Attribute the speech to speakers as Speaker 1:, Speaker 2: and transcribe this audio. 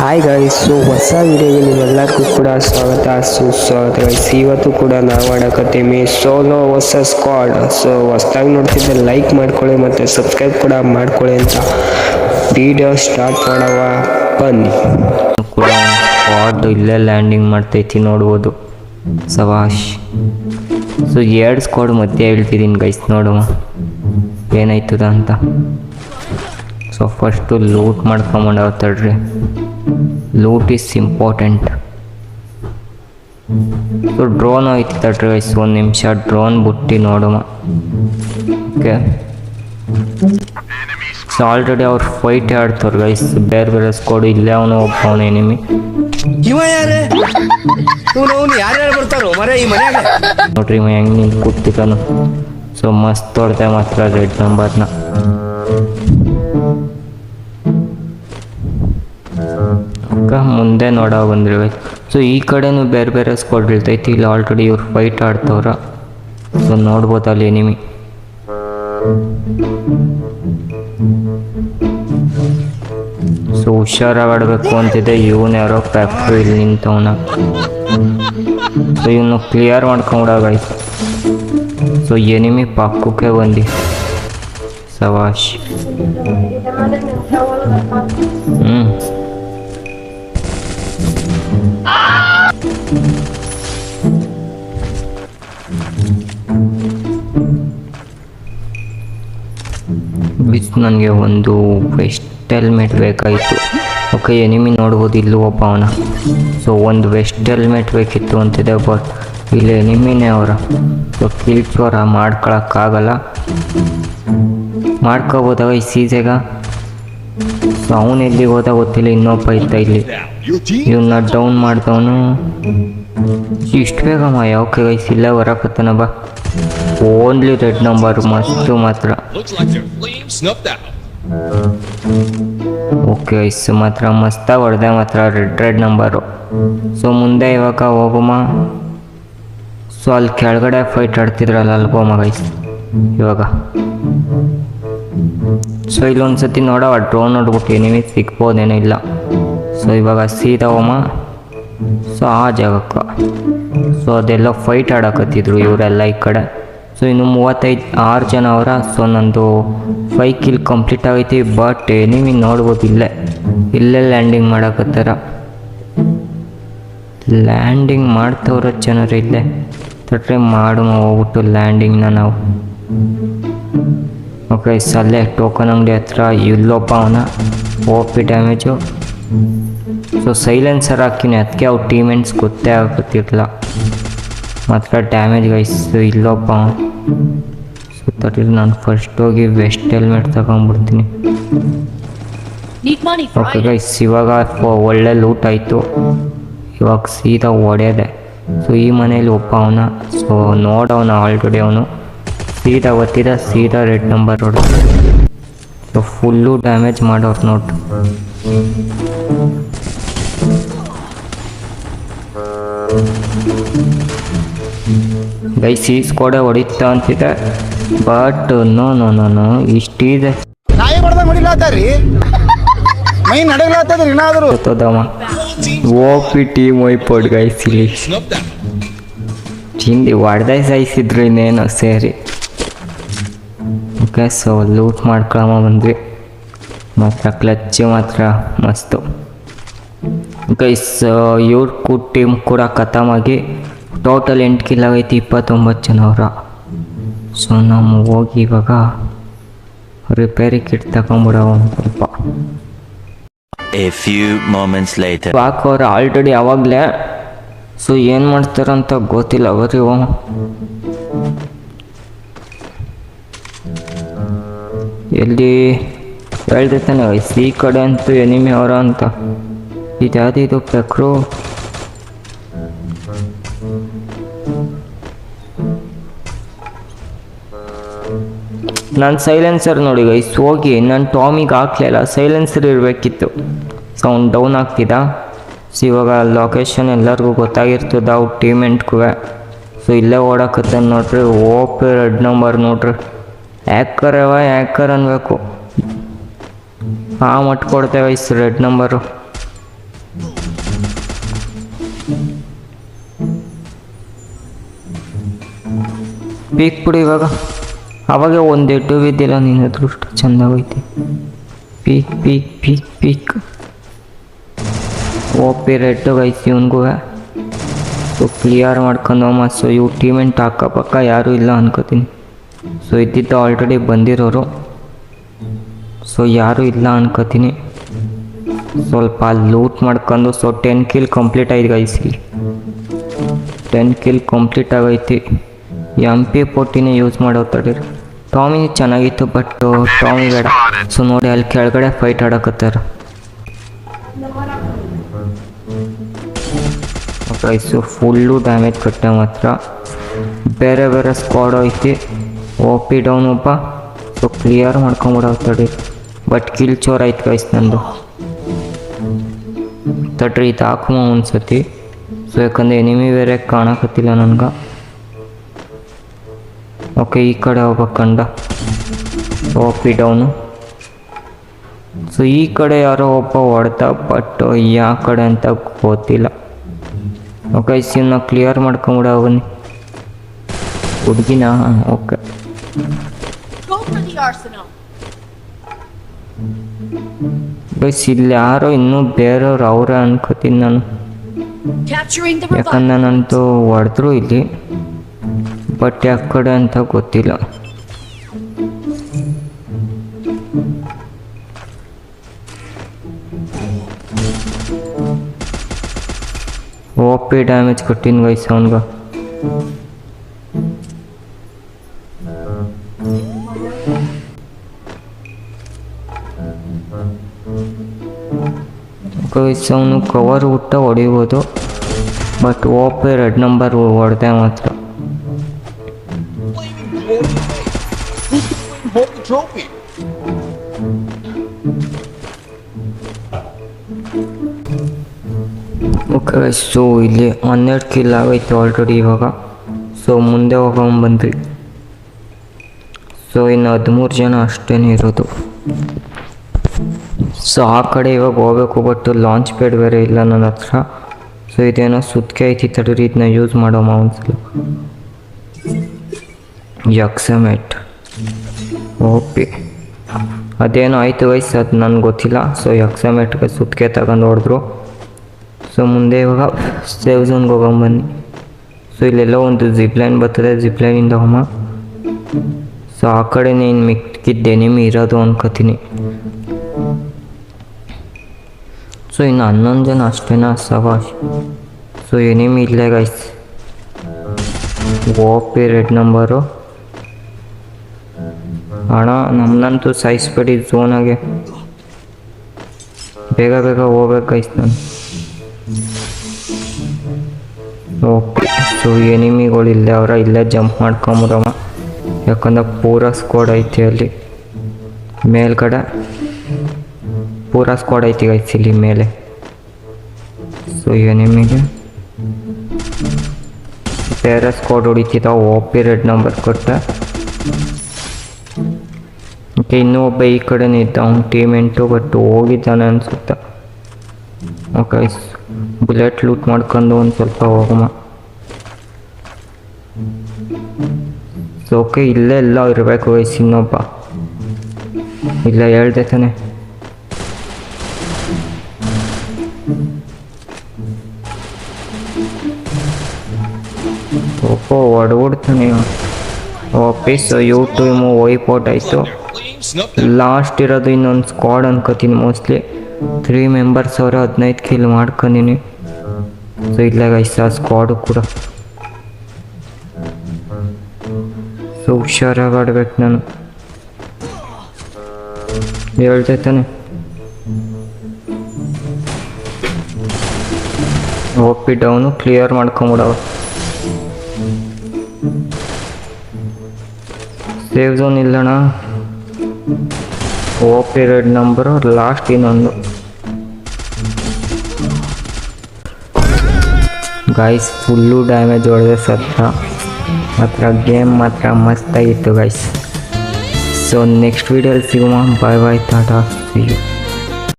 Speaker 1: Hi guys so ಹೊಸ ವಿಡಿಯೋಗೆ ನಿಮ್ಮೆಲ್ಲರಿಗೂ ಕೂಡ ಸ್ವಾಗತ. ಸುಸ್ವಾಗತ ಗೈಸ್ ಇವತ್ತು ಕೂಡ ನಾವು ಆಡಕತ್ತೀವಿ ಸೋಲೋ ಹೊಸ ಸ್ಕ್ವಾಡ್ ಸೊ ಹೊಸ್ದಾಗಿ ನೋಡ್ತಿದ್ದೆ ಲೈಕ್ ಮಾಡ್ಕೊಳ್ಳಿ ಮತ್ತು ಸಬ್ಸ್ಕ್ರೈಬ್ ಕೂಡ ಮಾಡ್ಕೊಳ್ಳಿ ಅಂತ ವಿಡಿಯೋ ಸ್ಟಾರ್ಟ್ ಮಾಡವ ಬನ್ನಿ.
Speaker 2: ಕೂಡ ಸ್ಕ್ವಾಡ್ ಇಲ್ಲೇ ಲ್ಯಾಂಡಿಂಗ್ ಮಾಡ್ತೈತಿ ನೋಡ್ಬೋದು. ಸವಾಶ್ ಸೊ ಎರಡು ಸ್ಕ್ವಾಡ್ ಮತ್ತೆ ಹೇಳ್ತಿದ್ದೀನಿ ಗೈಸ್ ನೋಡುವ. ಏನಾಯ್ತದ ಅಂತ. ಸೊ ಫಸ್ಟು ಲೂಟ್ ಮಾಡ್ಕೊಂಬಂಡವ ತಡ್ರಿ loot is important so drone ಐತಿ ತಡ್ರಿ ಗೈಸ್ ಒಂದು ನಿಮಿಷ ಡ್ರೋನ್ ಬುಟ್ಟಿ ನೋಡುವ ಓಕೆ ಸೊ ಆಲ್ರೆಡಿ ಅವ್ರು ಫೈಟ್ ಆಡ್ತಾರೆ ಗೈಸ್ ಬೇರೆ ಬೇರೆ ಸ್ಕೋಡ್ ಇಲ್ಲೇ ಅವನು ಒಬ್ಬ ಅವನು ಎನಿಮಿ
Speaker 3: ಇವ ಯಾರೇ? ಇವ್ನು ಅವ್ನು ಯಾರ್ಯಾರು ಬರ್ತಾರೋ? ಮರ ಈ ಮನ್ಯಾಗ.
Speaker 2: ನೋಡ್ರಿ ಇವ ಹೆಂಗೆ ನಿಂತು ಕೂತಿದ್ದಾನು ಸೊ ಮಸ್ತ್ ಹೊಡ್ದೆ ಮಾತ್ರ ರೆಡ್ ನಂಬರ್ನ ಮುಂದೆ ನೋಡೋ ಬಂದಿರ್ಬೇಕು ಸೊ ಈ ಕಡೆನೂ ಬೇರೆ ಬೇರೆ ಸ್ಕೋಡ್ ಬೀಳ್ತೈತಿ ಇಲ್ಲಿ ಆಲ್ರೆಡಿ ಇವ್ರು ಫೈಟ್ ಆಡ್ತವ್ರ. ಸೊ ನೋಡ್ಬೋದು ಅಲ್ಲಿ ಎನಿಮಿ ಸೊ ಹುಷಾರಾಗಿ ಆಡಬೇಕು ಅಂತಿದೆ ಇವನು ಯಾರೋ ಫ್ಯಾಕ್ಟ್ರಿ ಇಲ್ಲಿ ನಿಂತವನ. ಸೊ ಇವನು ಕ್ಲಿಯರ್ ಮಾಡ್ಕೊಂಬಿಡ ಗೈಸ್ ಸೊ ಎನಿಮಿ ಪಕ್ಕಕ್ಕೆ ಬಂದು. ಸವಾಶ್. ಹ್ಞೂ ನನಗೆ ಒಂದು ವೆಸ್ಟ್ ಹೆಲ್ಮೆಟ್ ಬೇಕಾಯಿತು ಓಕೆ ಎನಿಮಿ ನೋಡ್ಬೋದು, ಇಲ್ಲೂ ಒಬ್ಬ ಅವನ. ಸೊ ಒಂದು ವೆಸ್ಟ್ ಹೆಲ್ಮೆಟ್ ಬೇಕಿತ್ತು ಅಂತಿದೆ ಬಟ್ ಇಲ್ಲಿ ಎನಿಮಿನೇ ಅವರ. ಸೊ ಕಿಲ್ಚೋರ ಮಾಡ್ಕೊಳಕ್ಕಾಗಲ್ಲ. ಮಾಡ್ಕೋಬೋದಾಗ ಈ ಸೀಸೆಗ. ಸೊ ಅವನು ಎಲ್ಲಿಗೆ ಹೋದ ಗೊತ್ತಿಲ್ಲ, ಇನ್ನೊಬ್ಬ ಇದ್ದ ಇಲ್ಲಿ. ಇವನ್ನ ಡೌನ್ ಮಾಡ್ದವನು. ಇಷ್ಟು ಬೇಗಮ್ಮ ಯಾವಕ್ಕೆ ಗೈಸ್ ಇಲ್ಲೇ ಬರಕತ್ತನ ಬಾ. ಓನ್ಲಿ ರೆಡ್ ನಂಬರ್ ಮಸ್ತು ಮಾತ್ರ. ಓಕೆ ಐಸ್, ಮಾತ್ರ, ಮಸ್ತ ಹೊಡೆದೆ ಮಾತ್ರ ರೆಡ್ ರೆಡ್ ನಂಬರು ಸೊ ಮುಂದೆ ಇವಾಗ ಹೋಗಮ್ಮ ಸೊ ಅಲ್ಲಿ ಕೆಳಗಡೆ ಫೈಟ್ ಆಡ್ತಿದ್ರಲ್ಲ ಅಲ್ಗೋಮ ಗೈಸ್ ಇವಾಗ. ಸೊ ಇಲ್ಲೊಂದು ಸತಿ ನೋಡವ ಡ್ರೋನ್ ನೋಡ್ಬಿಟ್ಟು ಏನೇ ಸಿಗ್ಬೋದೇನೋ ಇಲ್ಲ. ಸೊ ಇವಾಗ ಸೀದಾ ಹೋಮ. ಸೊ ಆ ಜಾಗಕ್ಕೆ. ಸೊ ಅದೆಲ್ಲ ಫೈಟ್ ಆಡಕತ್ತಿದ್ರು ಇವರೆಲ್ಲ ಈ ಕಡೆ. ಸೊ ಇನ್ನು ಮೂವತ್ತೈದು, ಆರು ಜನ ಅವರ. ಸೊ ನಂದು ಫೈವ್ ಕಿಲ್ ಕಂಪ್ಲೀಟ್ ಆಗೈತಿ ಬಟ್ ಎನಿಮಿ ನೋಡ್ಬೋದು ಇಲ್ಲೇ. ಇಲ್ಲೇ ಲ್ಯಾಂಡಿಂಗ್ ಮಾಡಕತ್ತಾರ. ಲ್ಯಾಂಡಿಂಗ್ ಮಾಡ್ತವ್ರ ಜನರು ಇಲ್ಲೇ. ತಟ್ರೆ ಮಾಡು ಹೋಗ್ಬಿಟ್ಟು ಲ್ಯಾಂಡಿಂಗ್ನ ನಾವು. ಓಕೆ ಸಲ್ಲೇ ಟೋಕನ್ ಅಂಗಡಿ ಹತ್ರ ಇಲ್ಲೋಪ ಅವನ O P damage so silencer ಹಾಕಿನಿ ಅದಕ್ಕೆ ಅವ್ರ ಟೀಮೆಂಟ್ಸ್ ಗೊತ್ತೇ ಆಗುತ್ತಿರಲಿಲ್ಲ ಮಾತ್ರ ಡ್ಯಾಮೇಜ್ ಗೈಸ್ ಇಲ್ಲೋಪ ಸೊ ತರ್ಲಿ ನಾನು ಫಸ್ಟ್ ಹೋಗಿ ವೆಸ್ಟ್ ಹೆಲ್ಮೆಟ್ ತಗೊಂಡ್ಬಿಡ್ತೀನಿ ಓಕೆ. ಗೈಸ್ ಇವಾಗ ಒಳ್ಳೆ ಲೂಟ್ ಆಯಿತು ಇವಾಗ ಸೀದಾ ಹೊಡೆಯದೆ ಸೊ ಈ ಮನೇಲಿ ಒಬ್ಬ ಅವನ ಸೊ ನೋಡವನ ಆಲ್ರೆಡಿ ಅವನು ಸೀದಾ ಒತ್ತಿದ ಸೀದಾ ರೆಡ್ ನಂಬರ್ ಹೊಡೆದ ಫುಲ್ಲು ಡ್ಯಾಮೇಜ್ ಮಾಡೋರು ನೋಡ್ರಿ ಗೈಸ್ ಈ ಸ್ಕೋಡೆ ಹೊಡಿತಾ ಅಂತಿದೆ but no no no no ಇಷ್ಟಿದೆ.
Speaker 4: ನಾಯಿ ಬಡ್ದಂಗ್ ಹೊಡಿಲಾತಾರ್ರಿ ಮೈ ನಡೆಯಲಾತದ ಏನಾದರೂ?
Speaker 2: ಗೊತ್ತದಮ್ಮ O P team wiped guys ಇಲ್ಲಿ.
Speaker 5: Out.
Speaker 2: ಹಿಂದಿ ಹೊಡೆದೇ ಸಾಯಿಸಿದ್ರು ಇನ್ನೇನು ಸೇರಿ. ಓಕೆ ಸೊ ಲೂಟ್ ಮಾಡ್ಕೊಳಮ ಬಂದ್ವಿ. ಮಾತ್ರ ಕ್ಲಚ್ ಮಾತ್ರ ಮಸ್ತು. ಗೈಸ್ ಇವ್ರ ಕೂ ಟೀಮ್ ಕೂಡ ಖತಮಾಗಿ ಟೋಟಲ್ ಎಂಟು ಕಿಲ್ ಆಗೈತಿ ಇಪ್ಪತ್ತೊಂಬತ್ತು ಜನ ಅವರ. ಸೊ ನಾವು ಹೋಗಿ ಇವಾಗ ರಿಪೇರಿ ಕಿಟ್ ತಗೊಂಬಿಡವ ಸ್ವಲ್ಪ.
Speaker 6: A few moments later.
Speaker 2: Pak ಅವ್ರು ಆಲ್ರೆಡಿ ಅವಾಗಲೇ. ಸೊ ಏನು ಮಾಡ್ತಾರಂತ ಗೊತ್ತಿಲ್ಲ ಅವರಿವು ಎಲ್ಲಿ ಹೇಳ್ತಿರ್ತಾನೆ ತಾನೆ, ಈ ಕಡೆ ಅಂತೂ ಎನಿಮಿ ಅವರ ಅಂತ. ಇದ್ಯಾವುದು ಇದು ಪ್ರಕ್ರು ನಾನು ಸೈಲೆನ್ಸರ್ ನೋಡಿ ಗೈಸ್ ಹೋಗಿ, ನಾನು ಟಾಮಿಗೆ ಹಾಕ್ಲಿಲ್ಲ ಸೈಲೆನ್ಸರ್ ಇರಬೇಕಿತ್ತು. ಸೌಂಡ್ ಡೌನ್ ಆಗ್ತಿದ್ದ ಸೊ ಇವಾಗ ಲೊಕೇಶನ್ ಎಲ್ಲರಿಗೂ ಗೊತ್ತಾಗಿರ್ತದ, ಅವ್ರ ಟೀಮೆಂಟ್ಗೂ ಸೊ ಇಲ್ಲೇ ಓಡಾಕತ್ತ ನೋಡ್ರಿ ಓಪಿ ರೆಡ್ ನಂಬರ್ ನೋಡ್ರಿ. ಯಾಕರವ ಯಾಕರ್ ಅನ್ಬೇಕು. ಆ ಮಟ್ ಕೊಡ್ತೇವೆ ಇಸ್ ರೆಡ್ ನಂಬರು ಪೀಕ್ ಬಿಡು ಇವಾಗ. ಅವಾಗ ಒಂದು ಎಡ್ಡು ಬಿದ್ದಿಲ್ಲ, ನಿನ್ನ ದೃಷ್ಟಿ ಚೆಂದ ಹೋಯ್ತು. Peek peek peek peek OP red guys ಇವನಿಗೂ so clear ಮಾಡ್ಕೊಂಡು ಸೊ ಇವು ಟೀಮೆಂಟ್ ಅಕ್ಕಪಕ್ಕ ಯಾರೂ ಇಲ್ಲ ಅನ್ಕೋತೀನಿ. ಸೊ ಇದ್ದಿದ್ದು ಆಲ್ರೆಡಿ ಬಂದಿರೋರು. ಸೊ ಯಾರೂ ಇಲ್ಲ ಅನ್ಕೋತೀನಿ. ಸ್ವಲ್ಪ ಲೂಟ್ ಮಾಡ್ಕೊಂಡು ಸೊ ಟೆನ್ ಕಿಲ್ ಕಂಪ್ಲೀಟ್ ಆಯ್ತು ಗೈಸ್ ಇಲ್ಲಿ. ಟೆನ್ ಕಿಲ್ ಕಂಪ್ಲೀಟ್ ಆಗೈತಿ. ಎಂ ಪಿ ಫೋರ್ಟಿನೇ ಯೂಸ್ ಮಾಡೋ ತಡೀರಿ. ಟಾಮಿ ಚೆನ್ನಾಗಿತ್ತು ಬಟ್ ಟಾಮಿ ಬೇಡ. ಸೊ ನೋಡಿ ಅಲ್ಲಿ ಕೆಳಗಡೆ ಫೈಟ್ ಆಡಕತ್ತಾರ. ಗೈಸು ಫುಲ್ಲು ಡ್ಯಾಮೇಜ್ ಕೊಟ್ಟೆ ಮಾತ್ರ. ಬೇರೆ ಬೇರೆ ಸ್ಕ್ವಾಡ್ ಐತಿ. ಓ ಪಿ ಡೌನ್ ಒಬ್ಬ. ಸೊ ಕ್ಲಿಯರ್ ಮಾಡ್ಕೊಂಬಿಡೋ ತಡಿ ಬಟ್ ಕಿಲ್ ಚೋರ್ ಆಯ್ತು ಗೈಸ್ ನಂದು. ತಡ್ರಿ, ಇದು ಹಾಕುಮ ಒಂದ್ಸತಿ. ಸೊ ಯಾಕಂದ್ರೆ ಎನಿಮಿ ಬೇರೆ ಕಾಣಕತ್ತಿಲ್ಲ ನನ್ಗೆ. ಓಕೆ ಈ ಕಡೆ ಹೋಗ್ಬೇಕಂಡ ಓ ಪಿ ಡೌನು ಸೊ ಈ ಕಡೆ ಯಾರೋ ಒಬ್ಬ ಹೊಡೆದ ಬಟ್ ಯಾವ ಕಡೆ ಅಂತ ಗೊತ್ತಿಲ್ಲ. ಓಕೆ ಇನ್ನು ಕ್ಲಿಯರ್ ಮಾಡ್ಕೊಂಬಿಡ ಅವನಿ ಹುಡುಗಿನ? Okay
Speaker 7: Go for the arsenal.
Speaker 2: ಬಸ್ ಇಲ್ಲಿ ಯಾರೋ ಇನ್ನೂ ಬೇರೆಯವ್ರು ಅವರೇ ಅನ್ಕೋತೀನಿ ನಾನು. ಯಾಕಂದ್ರೆ ನಾನಂತೂ ಹೊಡೆದ್ರು ಇಲ್ಲಿ. ಬಟ್ ಯಾವ ಕಡೆ ಅಂತ ಗೊತ್ತಿಲ್ಲ. ಓಪಿ ಡ್ಯಾಮೇಜ್ ಕೊಟ್ಟಿನ ವಯಸ್ಸು ಅವನ್ಗೆ. ಅವನು ಕವರ್ ಊಟ ಹೊಡಿಬೋದು. ಬಟ್ ಓಪೆ ರೆಡ್ ನಂಬರ್ ಹೊಡೆದೆ ಮಾತ್ರ. ಓಕೆ ಸೊ ಇಲ್ಲಿ ಹನ್ನೆರಡು ಕಿಲ್ ಆಗೈತೆ ಆಲ್ರೆಡಿ ಇವಾಗ. ಸೊ ಮುಂದೆ ಹೋಗೋಣ ಬಂದ್ರಿ. ಸೊ ಇನ್ನು ಹದಿಮೂರು ಜನ ಅಷ್ಟೇ ಇರೋದು. ಸೊ ಆ ಕಡೆ ಇವಾಗ ಹೋಗ್ಬೇಕು ಬಟ್ ಲಾಂಚ್ ಪ್ಯಾಡ್ ಬೇರೆ ಇಲ್ಲ ನನ್ನ ಹತ್ರ. ಸೊ ಇದೇನೋ ಸುತ್ತಿಗೆ ಐತಿ ತಡೀರಿ ಇದನ್ನ ಯೂಸ್ ಮಾಡೋಮ ಒಂದ್ಸಲ ಯಕ್ಸಮೆಟ್ ಓಕೆ ಅದೇನೋ ಆಯಿತು ವಯಸ್ಸು, ಅದು ನನಗೆ ಗೊತ್ತಿಲ್ಲ. ಸೊ ಯಕ್ಸಮೆಟ್ಗೆ ಸುತ್ತಿಗೆ ತಗೊಂಡು ಹೊಡೆದ್ರು. ಸೊ ಮುಂದೆ ಇವಾಗ ಸೇವ್ ಝೋನ್ಗೆ ಹೋಗೊಂಬನ್ನಿ ಸೊ ಇಲ್ಲೆಲ್ಲ ಒಂದು ಜಿಪ್ಲೈನ್ ಬರ್ತದೆ ಜಿಪ್ಲೈನಿಂದ ಹೋಮ. ಸೊ ಆ ಕಡೆ ನೀನು ಮಿಕ್ಕಿದ್ದೆ ಎನಿಮಿ ಇರೋದು ಅನ್ಕೋತೀನಿ. ಸೊ ಇನ್ನು ಹನ್ನೊಂದು ಜನ ಅಷ್ಟೇನಾ ಸವಾಶ್ ಸೊ ಎನಿಮಿ ಇಲ್ಲೇ ಗೈಸ್ ಪಿ ರೆಡ್ ನಂಬರು ಅಣ್ಣ ನಮ್ಮನ್ನಂತೂ ಸಾಯಿಸ್ಬೇಡಿ ಝೋನಾಗೆ ಬೇಗ ಬೇಗ ಹೋಗ್ಬೇಕು ಗೈಸ್ ನಾನು ಓಕೆ ಸೊ ಎನಿಮಿಗಳು ಇಲ್ಲೇ ಅವರ ಇಲ್ಲೇ ಜಂಪ್ ಮಾಡ್ಕೊಂಬಿಡವ ಯಾಕಂದ್ರೆ ಪೂರ ಸ್ಕ್ವಾಡ್ ಐತಿ ಅಲ್ಲಿ ಮೇಲ್ಗಡೆ ಪೂರ ಸ್ಕ್ವಾಡ್ ಐತಿ ಗೈಸ್ ಇಲ್ಲಿ ಮೇಲೆ. ಸೊ ಎನಿಮಿಗೆ ಬೇರೆ ಸ್ಕ್ವಾಡ್ ಹೊಡಿತಿದ್ದ ಓಪಿ ರೆಡ್ ನಂಬರ್ ಕೊಟ್ಟೆ. ಓಕೆ ಇನ್ನೂ ಒಬ್ಬ ಈ ಕಡೆನೇ ಇದ್ದ, ಅವ್ನ ಟೀಮೆಂಟು ಬಟ್ ಹೋಗಿದ್ದಾನೆ ಅನ್ಸುತ್ತೆ. ಓಕೆ ಬುಲೆಟ್ ಲೂಟ್ ಮಾಡ್ಕೊಂಡು ಒಂದು ಸ್ವಲ್ಪ ಹೋಗಮ್ಮ ಸೊ ಓಕೆ ಇಲ್ಲೇ ಎಲ್ಲ ಇರಬೇಕು ವಯಸ್ಸು ಇನ್ನೊಬ್ಬ. ಇಲ್ಲ ಹೇಳ್ದೆ ತಾನೆ. Oppo ಹೊಡ್ಬಿಡ್ತಾನೆ okay so you team wipeout ಆಯಿತು. ಲಾಸ್ಟ್ ಇರೋದು ಇನ್ನೊಂದು ಸ್ಕ್ವಾಡ್ ಅನ್ಕೋತೀನಿ ಮೋಸ್ಟ್ಲಿ ತ್ರೀ ಮೆಂಬರ್ಸ್ ಅವರ ಹದಿನೈದು ಕಿಲ್ ಮಾಡ್ಕೊಂಡಿನಿ. ಸೊ ಇಲ್ಲ ಗೈಸ್ ಆ ಸ್ಕ್ವಾಡು ಕೂಡ. ಸೊ ಹುಷಾರಾಗಿ ಆಡ್ಬೇಕು ನಾನು. ಹೇಳ್ದೆ ತಾನೆ. ಓಪಿ ಡೌನು ಕ್ಲಿಯರ್ ಮಾಡ್ಕೊಂಬಿಡವ ಸೇವ್ ಝೋನ್ ಇಲ್ಲಣ್ಣ. ಓ ಪೀರಿಯಡ್ ನಂಬರು ಲಾಸ್ಟ್ ಇನ್ನೊಂದು. ಗೈಸ್ ಫುಲ್ಲು ಡ್ಯಾಮೇಜ್ ಹೊಡೆದೆ ಸತ್ತ ಮಾತ್ರ ಗೇಮ್ ಮಾತ್ರ ಮಸ್ತಾಗಿತ್ತು ಗೈಸ್ ಸೊ ನೆಕ್ಸ್ಟ್ ವೀಡಿಯೋಲಿ ಸಿಗುವ ಬಾಯ್ ಬಾಯ್ ಟಾಟಾ ಯು